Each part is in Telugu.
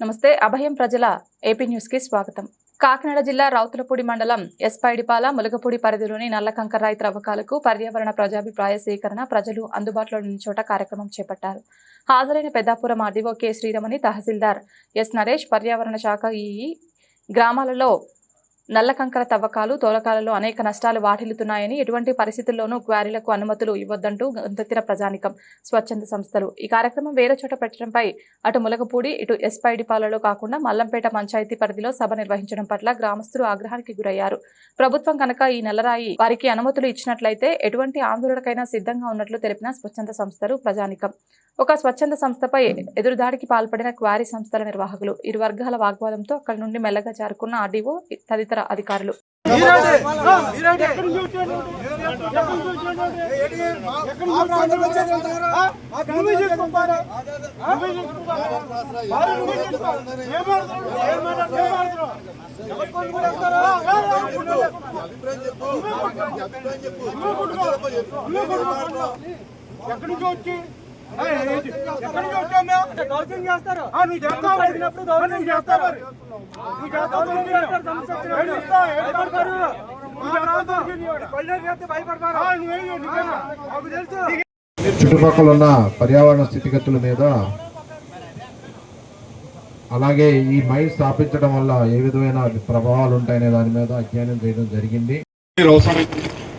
నమస్తే అభయం ప్రజల ఏపీ న్యూస్కి స్వాగతం. కాకినాడ జిల్లా రౌతులపూడి మండలం ఎస్పైడిపాల ములగపూడి పరిధిలోని నల్లకంకరాయి త్రవ్వకాలకు పర్యావరణ ప్రజాభిప్రాయ సేకరణ ప్రజలు అందుబాటులో ఉన్న చోట కార్యక్రమం చేపట్టారు. హాజరైన Peddapuram RDO K Sriramani tahsildar S Naresh పర్యావరణ శాఖ ఈ గ్రామాలలో నల్ల కంకర తవ్వకాలు తోలకాలలో అనేక నష్టాలు వాటిల్లుతున్నాయని ఎటువంటి పరిస్థితుల్లోనూ క్వారీలకు అనుమతులు ఇవ్వొద్దంటూ గంతెత్తిన ప్రజానికం స్వచ్ఛంద సంస్థలు. ఈ కార్యక్రమం వేరే చోట పెట్టడంపై అటు ములగపూడి ఇటు ఎస్పైడిపాలలో కాకుండా మల్లంపేట పంచాయతీ పరిధిలో సభ నిర్వహించడం పట్ల గ్రామస్తులు ఆగ్రహానికి గురయ్యారు. ప్రభుత్వం కనుక ఈ నెలరాయి వారికి అనుమతులు ఇచ్చినట్లయితే ఎటువంటి ఆందోళనకైనా సిద్ధంగా ఉన్నట్లు తెలిపిన స్వచ్ఛంద సంస్థలు ప్రజానికం. ఒక స్వచ్ఛంద సంస్థపై ఎదురుదాడికి పాల్పడిన క్వారీ సంస్థల నిర్వాహకులు ఇరు వర్గాల వాగ్వాదంతో అక్కడి నుండి మెల్లగా జారుకున్న ఆర్డీఓ తదితర అధికారులు. ఎక్కడి నుంచి వచ్చి చుట్టుపక్కల ఉన్న పర్యావరణ స్థితిగతుల మీద అలాగే ఈ మై స్థాపించడం వల్ల ఏ విధమైన ప్రభావాలు ఉంటాయనే దాని మీద అధ్యయనం చేయడం జరిగింది.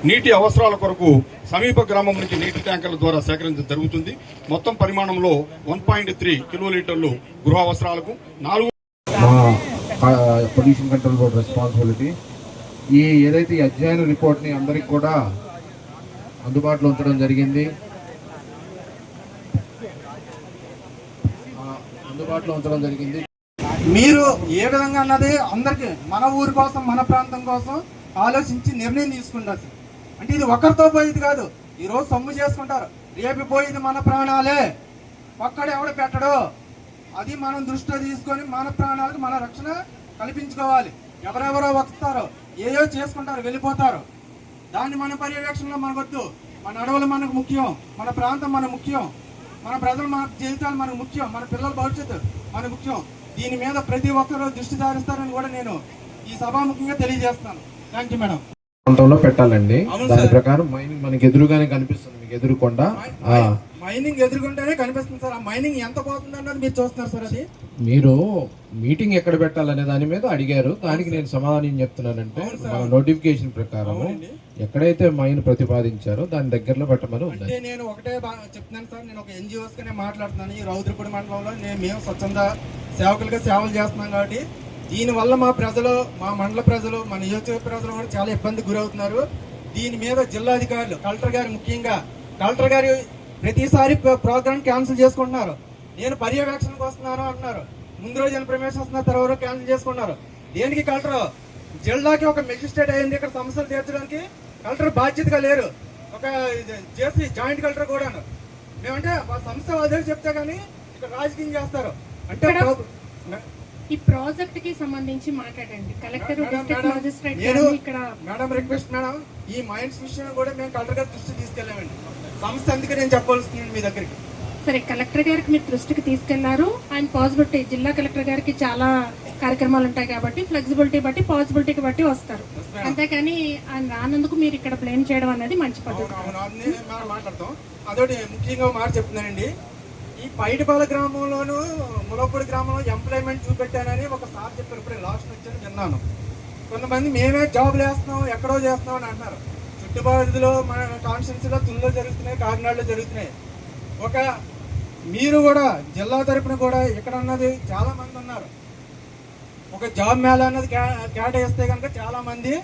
నీటి అవసరాల కొరకు సమీప గ్రామం నుంచి నీటి ట్యాంకర్ల ద్వారా సేకరించడం జరుగుతుంది. మొత్తం పరిమాణంలో వన్ పాయింట్ త్రీ కిలోలీటర్లు గృహ అవసరాలకు నాలుగు పొల్యూషన్ కంట్రోల్ బోర్డ్ రెస్పాన్సిబిలిటీ. ఈ ఏదైతే ఈ అధ్యయన రిపోర్ట్ని అందరికి కూడా అందుబాటులో ఉంచడం జరిగింది. అందుబాటులో ఉంచడం జరిగింది. మీరు ఏ విధంగా అన్నది అందరికి మన ఊరి కోసం మన ప్రాంతం కోసం ఆలోచించి నిర్ణయం తీసుకుంటారు. అంటే ఇది ఒకరితో పోయేది కాదు. ఈరోజు సొమ్ము చేసుకుంటారు. రేపు పోయేది మన ప్రాణాలే. ఒక్కడు ఎవడు పెట్టడు. అది మనం దృష్టిలో తీసుకొని మన ప్రాణాలకు మన రక్షణ కల్పించుకోవాలి. ఎవరెవరో వస్తారో ఏయో చేసుకుంటారు వెళ్ళిపోతారు. దాన్ని మన పర్యవేక్షణలో మనకొద్దు. మన అడవులు మనకు ముఖ్యం. మన ప్రాంతం మన ముఖ్యం. మన ప్రజలు మన జీవితాలు మనకు ముఖ్యం. మన పిల్లల భవిష్యత్తు మన ముఖ్యం. దీని మీద ప్రతి ఒక్కరూ దృష్టి సారిస్తారని కూడా నేను ఈ సభాముఖంగా తెలియజేస్తాను. థ్యాంక్ యూ మేడం ప్రాంతంలో పెట్టాలండి. దాని. ప్రకారం మైనింగ్ మనకి ఎదురుగానే కనిపిస్తుంది మీకు ఎదురుకొండ. మైనింగ్ ఎదుర్కొంటేనే కనిపిస్తుంది సార్. ఆ మైనింగ్ ఎంత పోతుంది అన్నది మీరు చూస్తున్నారు సార్ అది? మీరు మీటింగ్ ఎక్కడ పెట్టాలనే దాని మీద అడిగారు. దానికి నేను సమాధానం చెప్తున్నానంటే. మన నోటిఫికేషన్ ప్రకారం. ఎక్కడైతే మైన్ ప్రతిపాదించారో దాని దగ్గరలో పెట్టమని ఉంది అంటే నేను ఒకటే చెప్తున్నాను సార్. నేను ఒక ఎన్జిఓస్ మాట్లాడుతున్నాను. ఈ రౌద్రపూడి మండలంలో నేను మేము స్వచ్ఛంద సేవకులుగా సేవలు చేస్తున్నాం కాబట్టి దీని వల్ల మా ప్రజలు మా మండల ప్రజలు మా నియోజకవర్గ ప్రజలు కూడా చాలా ఇబ్బంది గురవుతున్నారు. దీని మీద జిల్లాధికారులు కలెక్టర్ గారు ముఖ్యంగా కలెక్టర్ గారు ప్రతిసారి ప్రోగ్రామ్ క్యాన్సిల్ చేసుకుంటున్నారు. నేను పర్యవేక్షణకు వస్తున్నాను అంటున్నారు. ముందు రోజు ఇన్ఫర్మేషన్ వస్తున్న తర్వాత క్యాన్సిల్ చేసుకున్నారు దేనికి కలెక్టర్? జిల్లాకి ఒక మెజిస్ట్రేట్ అయింది ఇక్కడ సమస్యలు తీర్చడానికి. కలెక్టర్ బాధ్యతగా లేరు. ఒక చేసి జాయింట్ కలెక్టర్ కూడాను. మేమంటే సంస్థ అదే చెప్తే కానీ ఇక్కడ రాజకీయం చేస్తారు. అంటే ఈ ప్రాజెక్ట్కి సంబంధించి మాట్లాడండి. కలెక్టర్ డిస్ట్రిక్ట్ గారిని ఇక్కడ మేడం రిక్వెస్ట్ మేడం ఈ మైండ్స్ విషయం కూడా మేము కలెక్టర్ గారి దృష్టి తీసుకెళ్ళామండి. సంస్థ అందుకే నేను చెప్పవలసింది మీ దగ్గరికి. సరే కలెక్టర్ గారికి మీరు దృష్టికి తీసుకెళ్ళారు. ఆయన పాసిబిలిటీ జిల్లా కలెక్టర్ గారికి చాలా కార్యక్రమాలు ఉంటాయి కాబట్టి ఫ్లెక్సిబిలిటీ బట్టి పాసిబిలిటీకి బట్టి వస్తారు. అంతేకాని ఆయన రానందుకు మీరు ఇక్కడ బ్లేమ్ చేయడం అనేది మంచి పద్ధతి. మాట్లాడతాం. అదొకటి ముఖ్యంగా మాట చెప్తున్నానండి. ఈ పైడిపాల గ్రామంలోను ములపూడి గ్రామంలో ఎంప్లాయ్మెంట్ చూపెట్టానని ఒక సార్ చెప్పారు ఇప్పుడే లాస్ట్ వచ్చాను విన్నాను. కొంతమంది మేమే జాబ్లు వేస్తున్నాం ఎక్కడో చేస్తున్నాం అని అంటున్నారు. చుట్టుపక్కల మన కాన్స్టిట్యున్సీలో తుల్లో జరుగుతున్నాయి కాకినాడలో జరుగుతున్నాయి. ఒక మీరు కూడా జిల్లా తరపున కూడా ఇక్కడ ఉన్నది చాలామంది ఉన్నారు. ఒక జాబ్ మేళ అన్నది కే- కేటాయిస్తే కనుక చాలామంది